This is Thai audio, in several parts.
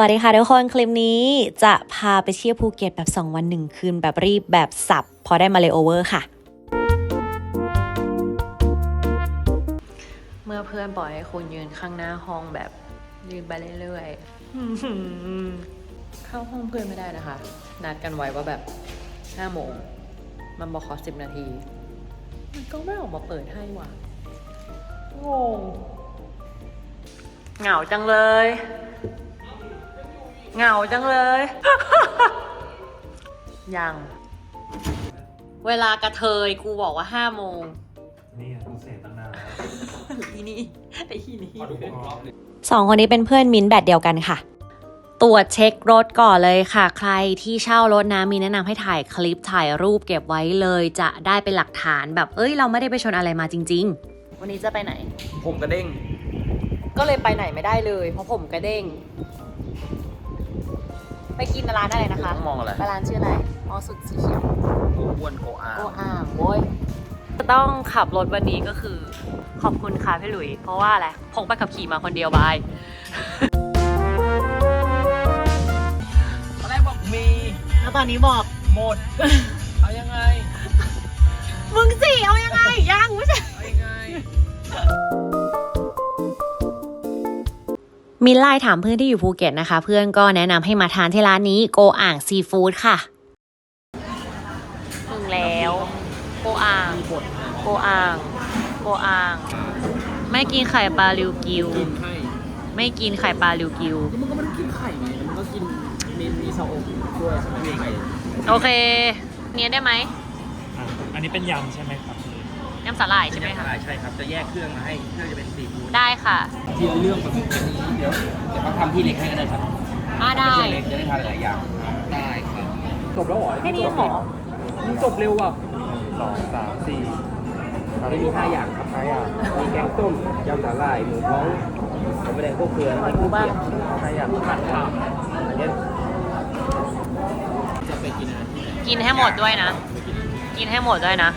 วัสดีค่ะทุกคนคลิปนี้จะพาไปเที่ยวภูเก็ตแบบ 2 วัน 1 คืน แบบรีบแบบสับ พอได้มาเลโอเวอร์ค่ะ เมื่อเพื่อนปล่อยให้คุณยืนข้างหน้าห้องแบบยืนไปเรื่อยๆเข้าห้องเพื่อนไม่ได้นะคะ นัดกันไว้ว่าแบบ5โมง มันบอกขอ 10 นาที มันก็ไม่ออกมาเปิดให้ว่ะงงเหงาจังเลย เหงาจังเลย ยัง เวลากระเทยกูบอกว่าห้าโมง นี่ไงกูเสพตั้งนานแล้วอีนี่ไอ้อีนี่ขอดูอีกรอบหนึ่งสองคนนี้เป็นเพื่อนมิ้นท์แบตเดียวกันค่ะ ตรวจเช็ครถก่อนเลยค่ะ ใครที่เช่ารถนะมีแนะนำให้ถ่ายคลิปถ่ายรูปเก็บไว้เลยจะได้เป็นหลักฐานแบบ เอ้ย เราไม่ได้ไปชนอะไรมาจริง ๆ วันนี้จะไปไหน ผมกระเด้ง ก็เลยไปไหนไม่ได้เลย เพราะผมกระเด้ง ไปกินร้านอะไรนะคะต้องมองอะไรไปร้านชื่ออะไรมอสุดสีเขียวอ้วนโกอาโออ่างโว้ยต้องขับรถวันนี้ก็คือขอบคุณค่ะพี่หลุย เพราะว่าอะไรพกไปขับขี่มาคนเดียวบายตอนแรกบอกมี แล้วตอนนี้บอกหมด เอายังไง มึงสิเอายังไง ยังไม่ใช่เอายังไง มินไลน์ถามเพื่อนที่อยู่ภูเก็ตนะคะ เพื่อนก็แนะนำให้มาทานที่ร้านนี้โกอ่างซีฟู้ดค่ะถึงแล้วโกอ่างมีบทโกอ่างโกอ่าง ไม่กินไข่ปลาริวกิวกินไข่ไม่กินไข่ปลาริวกิวแล้วมันก็ไม่ต้องกินไข่ไงมันก็กินมีมีซาอกด้วยใช่ไหมมีไข่โอเค เนี้ยได้ไหมอะอันนี้เป็นยำใช่ไหมครับน้ำสาหร่ายใช่ไหมคะใช่ครับ จะแยกเครื่องมาให้ เครื่องจะเป็นซีฟู้ดได้ค่ะ ทีละเรื่องแบบนี้เดี๋ยวเดี๋ยวเขาทำที่เล็กให้ก็ได้ครับอ่าได้เล็กจะได้ทานหลายอย่างได้ครับจบแล้วเหรอแค่นี้เหรอมึงจบเร็วอะสองสามสี่เราได้มีห้าอย่างครับห้าอย่างมีแกงต้มยำสาหร่ายหมูท้องหมูแดงพวกเกลือแล้วก็กุ้งเปียกห้าอย่างผัดข้าวอันเนี้ยจะไปกินอาหารที่ไหนกินให้หมดด้วยนะ กินให้หมดด้วยนะ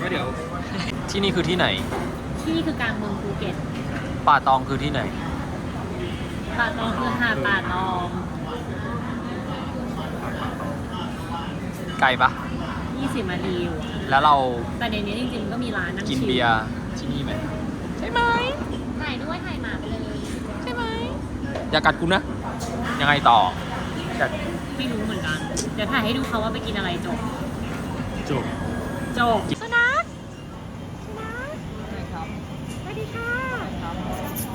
ก็เดี๋ยวที่นี่คือที่ไหน ที่นี่คือกลางเมืองภูเก็ตป่าตองคือที่ไหน ป่าตองคือหาดป่าตอง ไกลปะ20นาทีอยู่แล้วเราแต่ในนี้จริงๆก็มีร้านนั่งกินชิลเบียร์ที่นี่ไหมใช่ไหมถ่ายด้วยถ่ายหมาไปเลยใช่ไหมอย่ากัดกูนะ ยังไงต่อไม่รู้เหมือนกัน เดี๋ยวถ่ายให้ดูเขาว่าไปกินอะไรจบจบจบสนัขสวัสดีค่ะ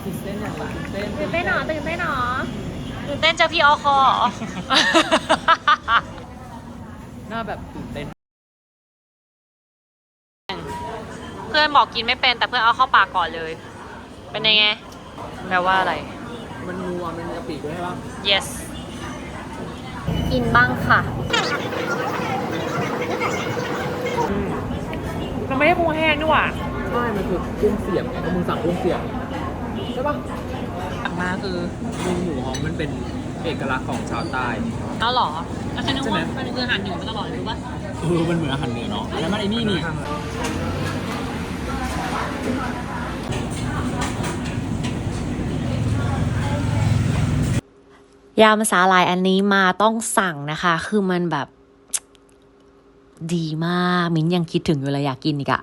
ตื่นเต้นอย่างไรตื่นเต้น ตื่นเต้นหรอตื่นเต้นหรอตื่ นเต้นเจอพี่ออคอเหรอ หน้าแบบตื่นเต้นเพื่อนบอกกินไม่เป็นแต่เพื่อนเอาเข้าปากก่อนเลย เป็นยังไง แปลว่าอะไร มันนัวมันมีกะปิด้วยใช่ปะ yes กินบ้างค่ะ มันไม่ได้ปูแห้งนี่หว่าใช่ มันคือกุ้งเสียบไงเพราะมึงสั่งกุ้งเสียบใช่ปะอักมาคือเมนูหมูหอมมันเป็น เอกลักษณ์ของชาวใต้ เอาเหรอแล้วฉันนึกใช่ไหมว่ามันคืออาหารเหนือมาตลอดเลยรู้ปะเออมันเหมือนอาหารเหนือเนาะแล้วมันไอ้นี่นี่ยำสาลายอันนี้มาต้องสั่งนะคะ คือมันแบบ ดีมาก มิ้นยังคิดถึงอยู่เลยอยากกินอีกอะ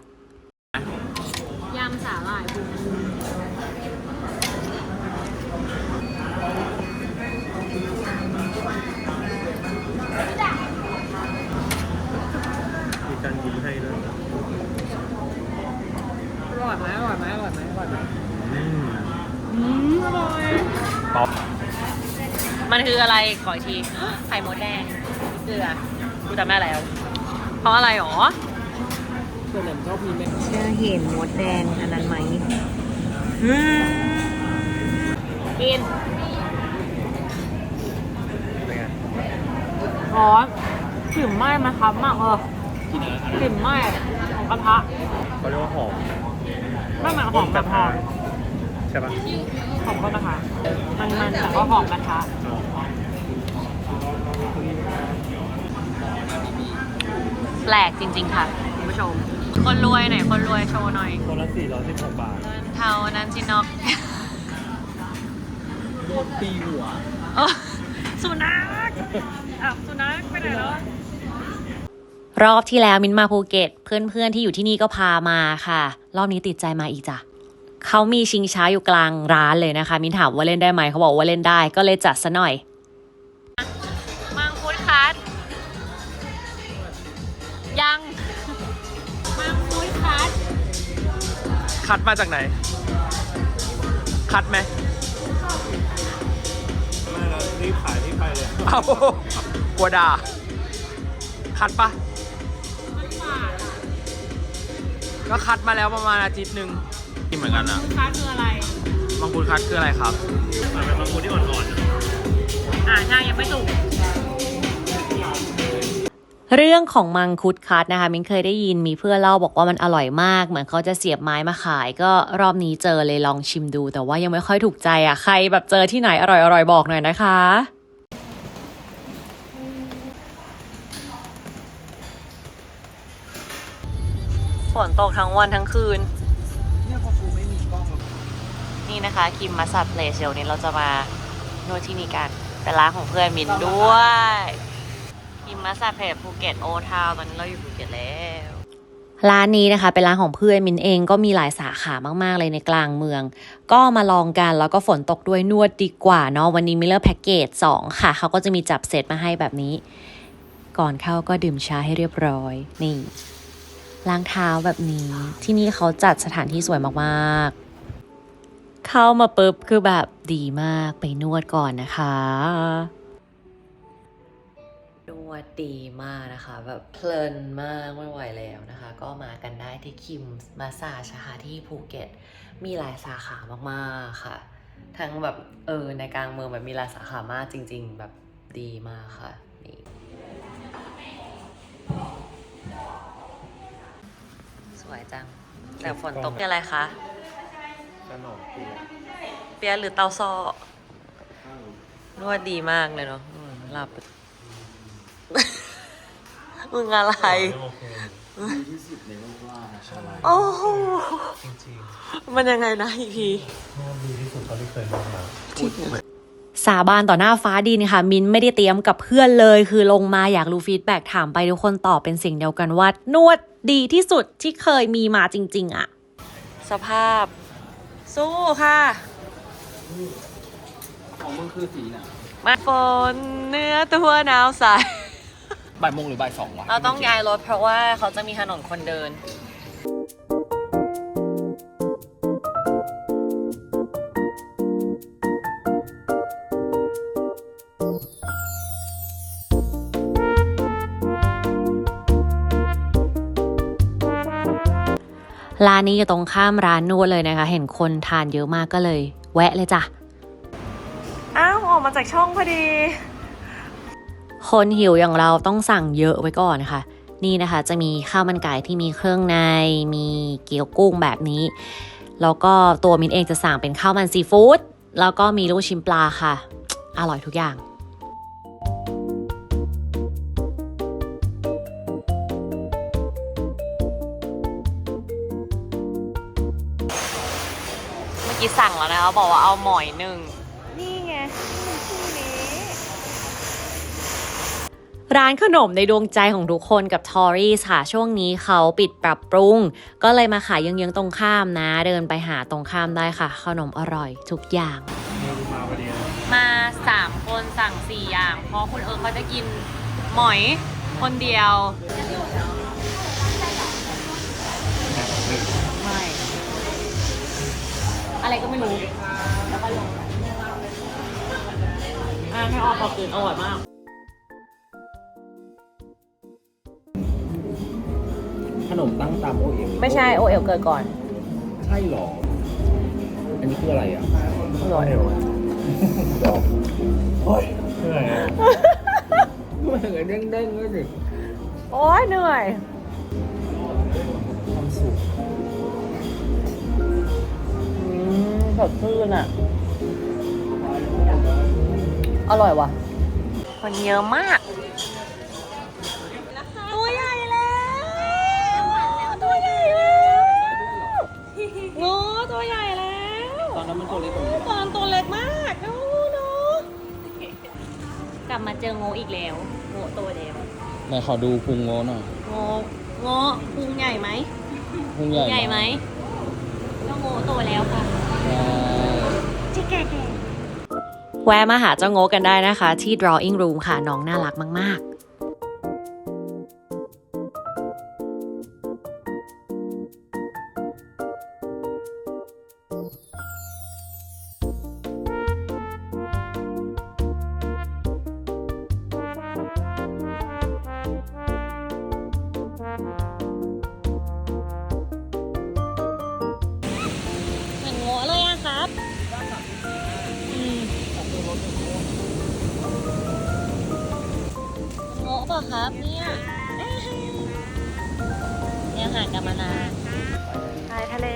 มันคืออะไรขออีกทีไข่มดแดงเกลือกูจำได้แล้ว เพราะอะไรหรอส่วนใหญ่ชอบมีเม็ดจะเห็นมดแดงอันนั้นไหมกินเป็นไงร้อนกลิ่นไหม้ไหมครับมากเออกินอะไรกลิ่นไหม้ของกระทะเขาเรียกว่าหอมไม่เหมือนหอมแบบหอม ใช่ปะหอมกระทะมันมันแต่ก็หอมกระทะแปลกจริง ๆ ค่ะคุณผู้ชม คนรวยหน่อยคนรวยโชว์หน่อยคนละ416บาทเงินเท่านั้นจินอกพวกตีหัวอ๋อสุนัขอ้าวสุนัขไปไหนแล้วรอบที่แล้วมินมาภูเก็ต เพื่อนๆที่อยู่ที่นี่ก็พามาค่ะ รอบนี้ติดใจมาอีกจ้ะ เขามีชิงช้าอยู่กลางร้านเลยนะคะ มินถามว่าเล่นได้ไหมเขาบอกว่าเล่นได้ก็เลยจัดซะหน่อย มังคุดคัดยัง มังคุดคัดคัดมาจากไหน คัดไหมไม่เรารีบขายรีบไปเลยเอากลัวด่าคัดปะก็คัดมาแล้วประมาณอาทิตย์หนึ่ง กินเหมือนกันอะคัดคืออะไร มังคุดคัดคืออะไรครับ มันเป็นมังคุดที่อ่อนๆนะอ่าใช่ยังไม่สุก เรื่องของมังคุดคัดนะคะมินเคยได้ยินมีเพื่อนเล่าบอกว่ามันอร่อยมาก เหมือนเขาจะเสียบไม้มาขาย ก็รอบนี้เจอเลยลองชิมดู แต่ว่ายังไม่ค่อยถูกใจอะใครแบบเจอที่ไหนอร่อยๆบอกหน่อยนะคะ ฝนตกทั้งวันทั้งคืน นี่นะคะคิมมัสซัดเพลสเดี๋ยวนี้เราจะมานวดที่นี่กันเป็นร้านของเพื่อนมินด้วยคิมมัสซัดเพลสภูเก็ตโอทาวตอนนี้เราอยู่ภูเก็ตแล้วร้านนี้นะคะเป็นร้านของเพื่อนมินเองก็มีหลายสาขามากๆเลยในกลางเมือง ก็มาลองกันแล้วก็ฝนตกด้วยนวดดีกว่าเนาะวันนี้มิเลอร์แพ็กเกจ2ค่ะ เขาก็จะมีจับเซตมาให้แบบนี้ ก่อนเข้าก็ดื่มชาให้เรียบร้อย นี่ล้างเท้าแบบนี้ที่นี่เขาจัดสถานที่สวยมากๆ เข้ามาปุ๊บคือแบบดีมากไปนวดก่อนนะคะนวดดีมากนะคะ แบบเพลินมากไม่ไหวแล้วนะคะ ก็มากันได้ที่คิมมาซาจนะคะที่ภูเก็ต มีหลายสาขามากๆค่ะ ทั้งแบบเออในกลางเมืองแบบมีหลายสาขามากจริง ๆ แบบดีมากค่ะนี่สวยจังแต่ฝนตกเป็นอะไรคะ ขนมเปี๊ยะเปียะหรือเตาซอนวดดีมากเลยเนาะอืมหลับ มึงอะไร โอเคโอ้โห จริงมันยังไงนะอีกที ๆนวดดีที่สุดเท่าที่เคยนวดมา สาบานต่อหน้าฟ้าดินค่ะ มินไม่ได้เตรียมกับเพื่อนเลย คือลงมาอยากรู้ฟีดแบ็กถามไปทุกคนตอบเป็นเสิ่งเดียวกันว่านวดดีที่สุดที่เคยมีมาจริง ๆอะสภาพ สู้ค่ะ ของมึงคือสีน่ะมาฝนเนื้อตัวหนาวใส บ่ายโมงหรือบ่ายสองวะเราต้องย้ายรถเพราะว่าเขาจะมีถนนคนเดิน ร้านนี้อยู่ตรงข้ามร้านนวดเลยนะคะ เห็นคนทานเยอะมากก็เลย แวะเลยจ้ะ อ้าว ออกมาจากช่องพอดี คนหิวอย่างเราต้องสั่งเยอะไว้ก่อนนะคะ นี่นะคะจะมีข้าวมันไก่ที่มีเครื่องใน มีเกี๊ยวกุ้งแบบนี้ แล้วก็ตัวมินเองจะสั่งเป็นข้าวมันซีฟู้ด แล้วก็มีลูกชิ้นปลาค่ะ อร่อยทุกอย่าง กี้สั่งแล้วนะคะบอกว่าเอาหมอยหนึ่งร้านขนมในดวงใจของทุกคนกับทอรี่ค่ะ ช่วงนี้เขาปิดปรับปรุง ก็เลยมาขายเยื้องๆตรงข้ามนะ เดินไปหาตรงข้ามได้ค่ะ ขนมอร่อยทุกอย่าง มาพอดีนะมาสามคนสั่งสี่อย่าง เพราะคุณเอิร์ธเขาจะกินหมอยคนเดียวไม่ อะไรก็ไม่รู้ แล้วก็ลงอ่าให้ออกพอกินอร่อยมาก ขนมตั้งตามโอเอ็มไม่ใช่โอเอลเกิดก่อนใช่หรอ อันนี้คืออะไรอะอร่อยเหรอดอกโอ้ยเหนื่อยอะมันเหมือนเด้งๆเลยดิ โอ้ยเหนื่อย มสดชื่นอะ อร่อยว่ะ คนเยอะมาก ตัวใหญ่แล้วตัวใหญ่แล้วงูตัวใหญ่แล้วตอนนั้นมันตัวเล็กกว่านี้ตอนตัวเล็กมากดูดูบมาเจอโง่อีกแล้วโง่โตแล้วไหนขอดูพุงโง่หน่อยโง่โง่พุงใหญ่ไหมพุงพุใหญ่งใหญ่ไหมก็โง่โตแล้วค่ะจิ แวะมาหาเจ้าโง่กันได้นะคะ ที่ drawing room ค่ะ น้องน่ารักมาก ๆ ปล่ะครับเนี่ยเนี่ยห่างกันมานานชายทะเล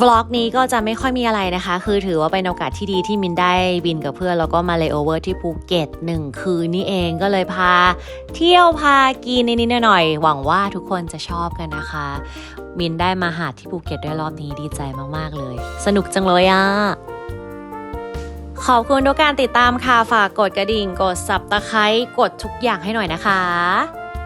วล็อกนี้ก็จะไม่ค่อยมีอะไรนะคะ คือถือว่าเป็นโอกาสที่ดีที่มินได้บินกับเพื่อน แล้วก็มาเลโอเวอร์ที่ภูเก็ตหนึ่งคืนนี่เองก็เลยพา เที่ยวพากินนิดๆหน่อยๆหวังว่าทุกคนจะชอบกันนะคะ มินได้มาหาดที่ภูเก็ตด้วยรอบนี้ดีใจมากๆเลย สนุกจังเลยอะขอบคุณทุกการติดตามค่ะ ฝากกดกระดิ่ง กดสับตะไคร้กดทุกอย่างให้หน่อยนะคะ